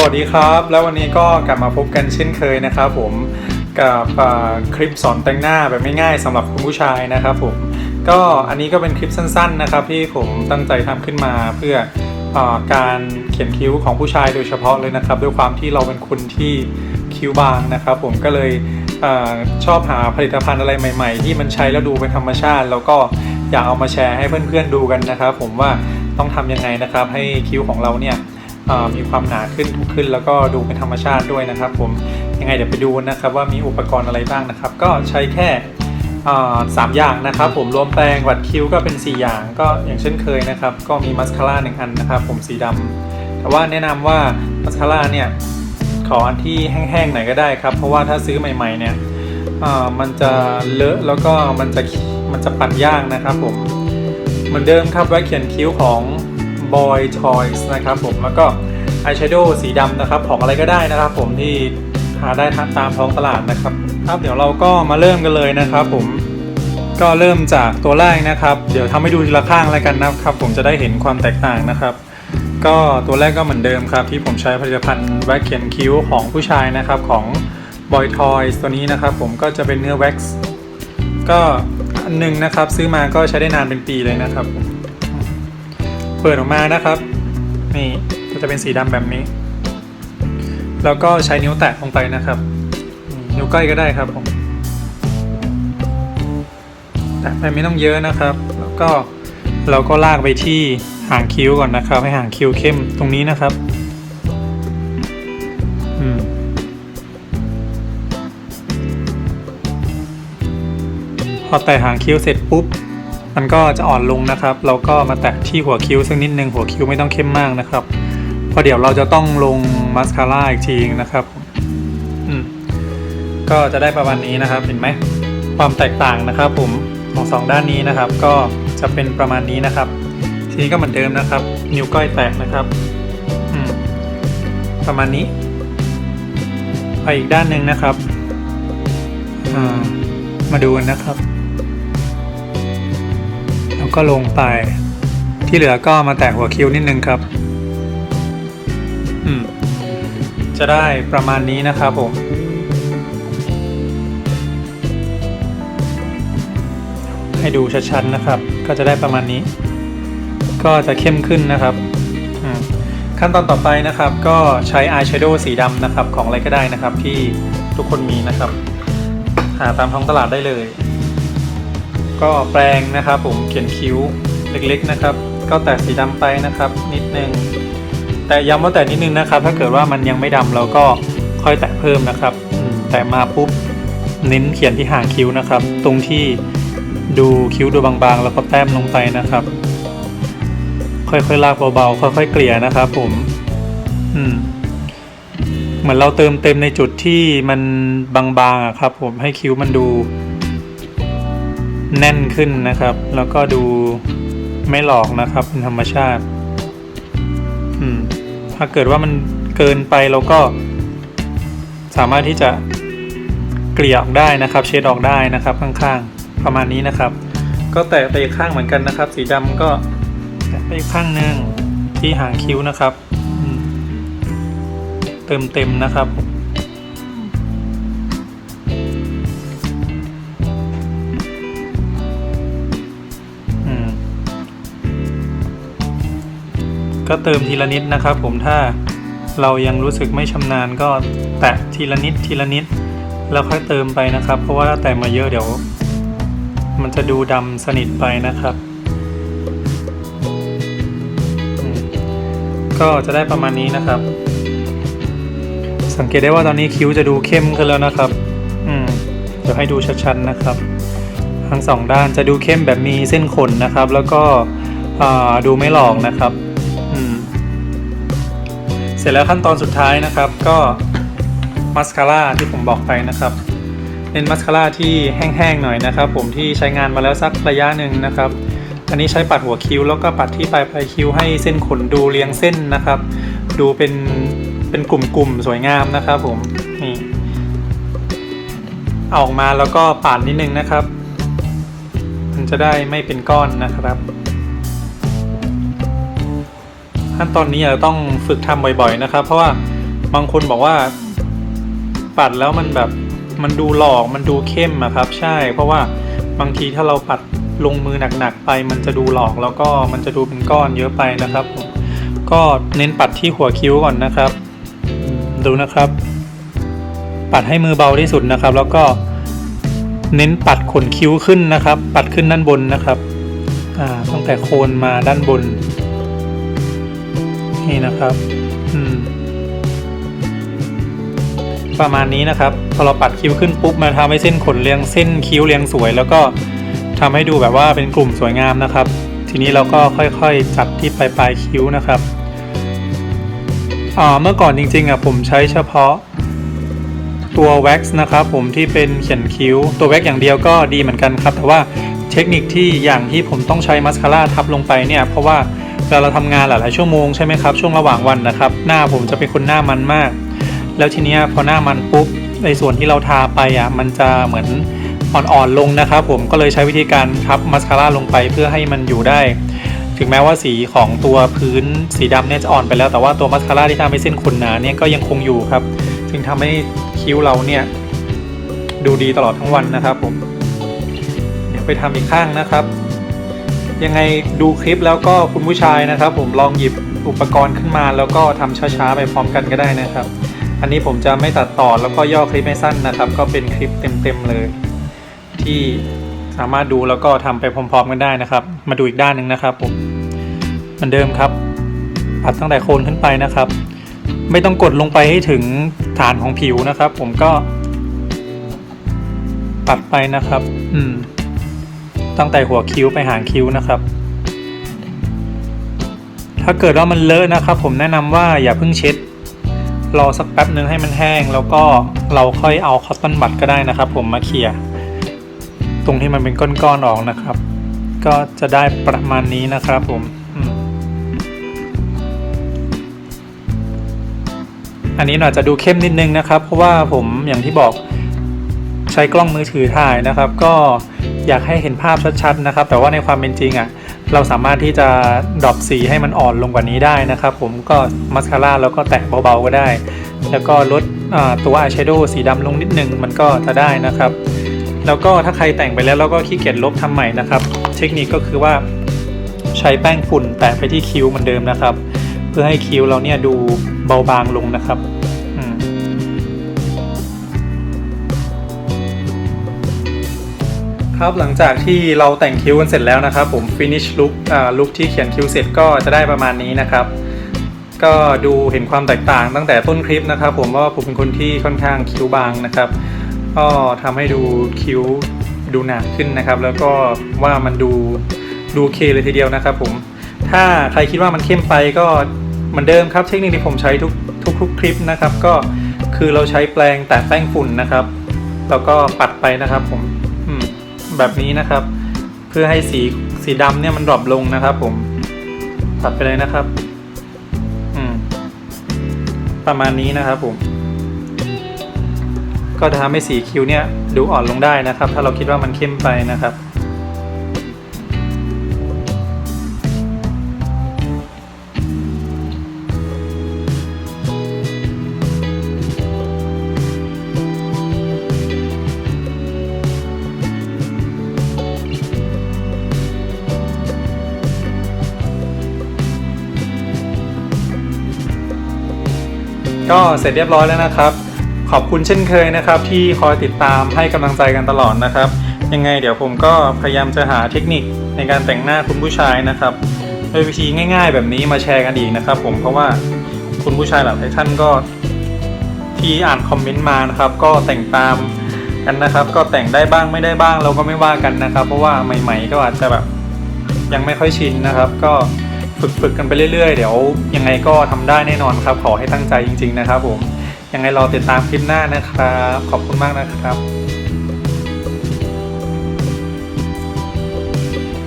สวัสดีครับ แล้ววันนี้ก็กลับมาพบกันเช่นเคยนะครับผมกับคลิปสอนแต่งหน้าแบบไม่ง่ายสำหรับคุณผู้ชายนะครับผมก็อันนี้ก็เป็นคลิปสั้นๆนะครับที่ผมตั้งใจทำขึ้นมาเพื่ออการเขียนคิ้วของผู้ชายโดยเฉพาะเลยนะครับ ด้วยความที่เราเป็นคนที่คิ้วบางนะครับ ผมก็เลยอชอบหาผลิตภัณฑ์อะไรใหม่ ๆ ที่มันใช้แล้วดูเป็นธรรมชาติ แล้วก็อยากเอามาแชร์ให้เพื่อนๆดูกันนะครับ ผมว่าต้องทำยังไงนะครับให้คิ้วของเราเนี่ย มีความหนาขึ้นขึ้น แล้วก็ดูเป็นธรรมชาติด้วยนะครับ ผมยังไงเดี๋ยวไปดูนะครับว่ามีอุปกรณ์อะไรบ้างนะครับ ก็ใช้แค่สามอย่างนะครับผมรวมแปรงวัดคิ้วก็เป็น 4 อย่างก็อย่างเช่นเคยนะครับ ก็มีมัสคาร่าหนึ่งอันนะครับ ผมสีดำแต่ว่าแนะนำว่ามัสคาร่าเนี่ยขออันที่แห้งๆหน่อยก็ได้ครับ เพราะว่าถ้าซื้อใหม่ๆเนี่ยมันจะเลอะแล้วก็มันจะมันจะปั่นยากนะครับผมเหมือนเดิมครับไว้เขียนคิ้วของ Boy Toys นะครับผมแล้วก็อายแชโดว์สีดำนะครับของอะไรก็ได้นะครับ ผมที่หาได้ตามท้องตลาดนะครับครับเดี๋ยวเราก็มาเริ่มกันเลยนะครับ ผมก็เริ่มจากตัวแรกนะครับ เดี๋ยวทำให้ดูทีละข้างแล้วกันนะครับ ผมจะได้เห็นความแตกต่างนะครับ ก็ตัวแรกก็เหมือนเดิมครับ ที่ผมใช้ผลิตภัณฑ์แว็กเขียนคิ้วของผู้ชายนะครับของ Boy Toys ตัวนี้นะครับ ผมก็จะเป็นเนื้อแว็กซ์ก็อันหนึ่งนะครับ ซื้อมาก็ใช้ได้นานเป็นปีเลยนะครับ เปิดออกมานะครับ นี่ก็จะเป็นสีดำแบบนี้ แล้วก็ใช้นิ้วแตะลงไปนะครับ นิ้วก้อยก็ได้ครับผมแตะไปไม่ต้องเยอะนะครับ แล้วก็เราก็ลากไปที่หางคิ้วก่อนนะครับ ให้หางคิ้วเข้มตรงนี้นะครับพอแตะหางคิ้วเสร็จปุ๊บ มันก็จะอ่อนลงนะครับ เราก็มาแตะที่หัวคิ้วสักนิดนึงหัวคิ้วไม่ต้องเข้มมากนะครับเพราะเดี๋ยวเราจะต้องลงมาสคาร่าอีกทีนะครับอืมก็จะได้ประมาณนี้นะครับเห็นไหมความแตกต่างนะครับ ผมของสองด้านนี้นะครับ ก็จะเป็นประมาณนี้นะครับ ทีนี้ก็เหมือนเดิมนะครับ นิ้วก้อยแตกนะครับอืมประมาณนี้ ไปอีกด้านหนึ่งนะครับอ่ามาดูกันนะครับ ก็ลงไป ที่เหลือก็มาแตะหัวคิ้วนิดนึงครับ อืม จะได้ประมาณนี้นะครับผม ให้ดูชัดๆนะครับ ก็จะได้ประมาณนี้ ก็จะเข้มขึ้นนะครับขั้นตอนต่อไปนะครับ ก็ใช้อายแชโดว์สีดำนะครับ ของอะไรก็ได้นะครับที่ทุกคนมีนะครับ หาตามท้องตลาดได้เลย ก็แปรงนะครับผมเขียนคิ้วเล็กๆนะครับ ก็แตะสีดำไปนะครับ นิดนึง แต่ย้ำว่าแต่นิดนึงนะครับ ถ้าเกิดว่ามันยังไม่ดำเราก็ค่อยแตะเพิ่มนะครับแต่มาปุ๊บเน้นเขียนที่หางคิ้วนะครับ ตรงที่ดูคิ้วดูบางๆ แล้วก็แต้มลงไปนะครับ ค่อยๆลากเบาๆค่อยๆเกลี่ยนะครับผมอืมเหมือนเราเติมเต็มในจุดที่มันบางๆอะครับ ผมให้คิ้วมันดู แน่นขึ้นนะครับ แล้วก็ดูไม่หลอกนะครับเป็นธรรมชาติ อืม ถ้าเกิดว่ามันเกินไปเราก็ สามารถที่จะเกลี่ยออกได้นะครับ เช็ดออกได้นะครับ ข้างๆ ประมาณนี้นะครับ ก็แตะไปข้างเหมือนกันนะครับ สีดำก็แตะไปข้างหนึ่งที่หางคิ้วนะครับเติมเต็มนะครับ ก็เติมทีละนิดนะครับ ผมถ้าเรายังรู้สึกไม่ชำนาญก็แตะทีละนิดทีละนิด แล้วค่อยเติมไปนะครับ เพราะว่าถ้าแตะมาเยอะเดี๋ยว มันจะดูดำสนิทไปนะครับ ก็จะได้ประมาณนี้นะครับ สังเกตได้ว่าตอนนี้คิ้วจะดูเข้มขึ้นแล้วนะครับอืมเดี๋ยวให้ดูชัดๆนะครับ ทั้งสองด้านจะดูเข้มแบบมีเส้นขนนะครับ แล้วก็ดูไม่หลอกนะครับ เสร็จแล้วขั้นตอนสุดท้ายนะครับก็มัสคาร่าที่ผมบอกไปนะครับเน้นมัสคาร่าที่แห้งๆหน่อยนะครับ ผมที่ใช้งานมาแล้วสักระยะหนึ่งนะครับ อันนี้ใช้ปัดหัวคิ้ว แล้วก็ปัดที่ปลายปลายคิ้วให้เส้นขนดูเรียงเส้นนะครับ ดูเป็นเป็นกลุ่มๆสวยงามนะครับผมนี่เอาออกมาแล้วก็ปาดนิดนึงนะครับ มันจะได้ไม่เป็นก้อนนะครับ ขั้นตอนนี้เราต้องฝึกทำบ่อย ๆ นะครับ เพราะว่าบางคนบอกว่า ปัดแล้วมันแบบมันดูหลอกมันดูเข้มอะครับ ใช่ เพราะว่าบางทีถ้าเราปัดลงมือหนักๆไป มันจะดูหลอกแล้วก็มันจะดูเป็นก้อนเยอะไปนะครับผมก็เน้นปัดที่หัวคิ้วก่อนนะครับ ดูนะครับ ปัดให้มือเบาที่สุดนะครับ แล้วก็เน้นปัดขนคิ้วขึ้นนะครับ ปัดขึ้นด้านบนนะครับตั้งแต่โคนมาด้านบน นี่นะครับ อืม ประมาณนี้นะครับ พอเราปัดคิ้วขึ้นปุ๊บมันทำให้เส้นขนเรียงเส้นคิ้วเรียงสวย แล้วก็ทำให้ดูแบบว่าเป็นกลุ่มสวยงามนะครับ ทีนี้เราก็ค่อยๆ จัดที่ปลายปลายคิ้วนะครับเมื่อก่อนจริงๆอะผมใช้เฉพาะตัวแว็กซ์นะครับผมที่เป็นเขียนคิ้ว ตัวแว็กซ์อย่างเดียวก็ดีเหมือนกันครับ แต่ว่าเทคนิคที่อย่างที่ผมต้องใช้มัสคาร่าทับลงไปเนี่ย เพราะว่า เวลาเราทำงานหลายๆชั่วโมงใช่ไหมครับช่วงระหว่างวันนะครับ หน้าผมจะเป็นคนหน้ามันมาก แล้วทีเนี้ยพอหน้ามันปุ๊บในส่วนที่เราทาไปอะมันจะเหมือนอ่อนๆลงนะครับ ผมก็เลยใช้วิธีการทับมัสคาร่าลงไปเพื่อให้มันอยู่ได้ ถึงแม้ว่าสีของตัวพื้นสีดำเนี่ยจะอ่อนไปแล้ว แต่ว่าตัวมัสคาร่าที่ทำให้เส้นขนหนาเนี่ยก็ยังคงอยู่ครับจึงทำให้คิ้วเราเนี่ยดูดีตลอดทั้งวันนะครับผม เดี๋ยวไปทำอีกข้างนะครับ ยังไงดูคลิปแล้วก็คุณผู้ชายนะครับ ผมลองหยิบอุปกรณ์ขึ้นมา แล้วก็ทำช้าๆไปพร้อมกันก็ได้นะครับ อันนี้ผมจะไม่ตัดต่อแล้วก็ย่อคลิปให้สั้นนะครับ ก็เป็นคลิปเต็มๆเลย ที่สามารถดูแล้วก็ทำไปพร้อมๆกันได้นะครับ มาดูอีกด้านหนึ่งนะครับผมเหมือนเดิมครับปัดตั้งแต่โคนขึ้นไปนะครับ ไม่ต้องกดลงไปให้ถึงฐานของผิวนะครับ ผมก็ปัดไปนะครับ อืม ตั้งแต่หัวคิ้วไปหางคิ้วนะครับ ถ้าเกิดว่ามันเลอะนะครับ ผมแนะนำว่าอย่าเพิ่งเช็ด รอสักแป๊บนึงให้มันแห้ง แล้วก็เราค่อยเอาคอตตอนบัดก็ได้นะครับ ผมมาเขี่ยตรงที่มันเป็นก้อนๆออกนะครับ ก็จะได้ประมาณนี้นะครับผมอืมอันนี้อาจจะดูเข้มนิดนึงนะครับ เพราะว่าผมอย่างที่บอกใช้กล้องมือถือถ่ายนะครับ ก็ อยากให้เห็นภาพชัดๆนะครับ แต่ว่าในความเป็นจริงอะ่ะเราสามารถที่จะดรอปสีให้มันอ่อนลงกว่านี้ได้นะครับ ผมก็มัสคาร่าแล้วก็แตะเบาๆก็ได้ แล้วก็ลดตัวอายแชโดว์สีดำลงนิดนึงมันก็จะได้นะครับ แล้วก็ถ้าใครแต่งไปแล้วแล้วก็ขี้เกียจลบทำใหม่นะครับ เทคนิคก็คือว่าใช้แป้งฝุ่นแตะไปที่คิ้วเหมือนเดิมนะครับ เพื่อให้คิ้วเราเนี่ยดูเบาบางลงนะครับ ครับหลังจากที่เราแต่งคิ้วกันเสร็จแล้วนะครับ ผม finish look อ่า look ที่เขียนคิ้วเสร็จก็จะได้ประมาณนี้นะครับ ก็ดูเห็นความแตกต่างตั้งแต่ต้นคลิปนะครับ ผมว่าผมเป็นคนที่ค่อนข้างคิ้วบางนะครับ ก็ทำให้ดูคิ้วดูหนาขึ้นนะครับ แล้วก็ว่ามันดูดูเคเลยทีเดียวนะครับ ผมถ้าใครคิดว่ามันเข้มไปก็เหมือนเดิมครับ เทคนิคที่ผมใช้ทุกทุกทุกคลิปนะครับ ก็คือเราใช้แปรงแตะแป้งฝุ่นนะครับ แล้วก็ปัดไปนะครับผม แบบนี้นะครับ เพื่อให้สีสีดำเนี่ยมันดรอปลงนะครับ ผมตัดไปเลยนะครับ อืม ประมาณนี้นะครับผม ก็จะทำให้สีคิ้วเนี่ย ดูอ่อนลงได้นะครับ ถ้าเราคิดว่ามันเข้มไปนะครับ ก็เสร็จเรียบร้อยแล้วนะครับ ขอบคุณเช่นเคยนะครับ ที่คอยติดตามให้กำลังใจกันตลอดนะครับ ยังไงเดี๋ยวผมก็พยายามจะหาเทคนิคในการแต่งหน้าคุณผู้ชายนะครับโดยวิธีง่าย ๆ แบบนี้มาแชร์กันอีกนะครับ ผมเพราะว่าคุณผู้ชายหลายท่านก็ที่อ่านคอมเมนต์มานะครับ ก็แต่งตามกันนะครับ ก็แต่งได้บ้างไม่ได้บ้างเราก็ไม่ว่ากันนะครับ เพราะว่าใหม่ ๆ ก็อาจจะแบบยังไม่ค่อยชินนะครับ ก็ ฝึกฝึกกันไปเรื่อยๆ เดี๋ยวยังไงก็ทำได้แน่นอนครับ ขอให้ตั้งใจจริง ๆ นะครับผมยังไงรอติดตามคลิปหน้านะครับ ขอบคุณมากนะครับ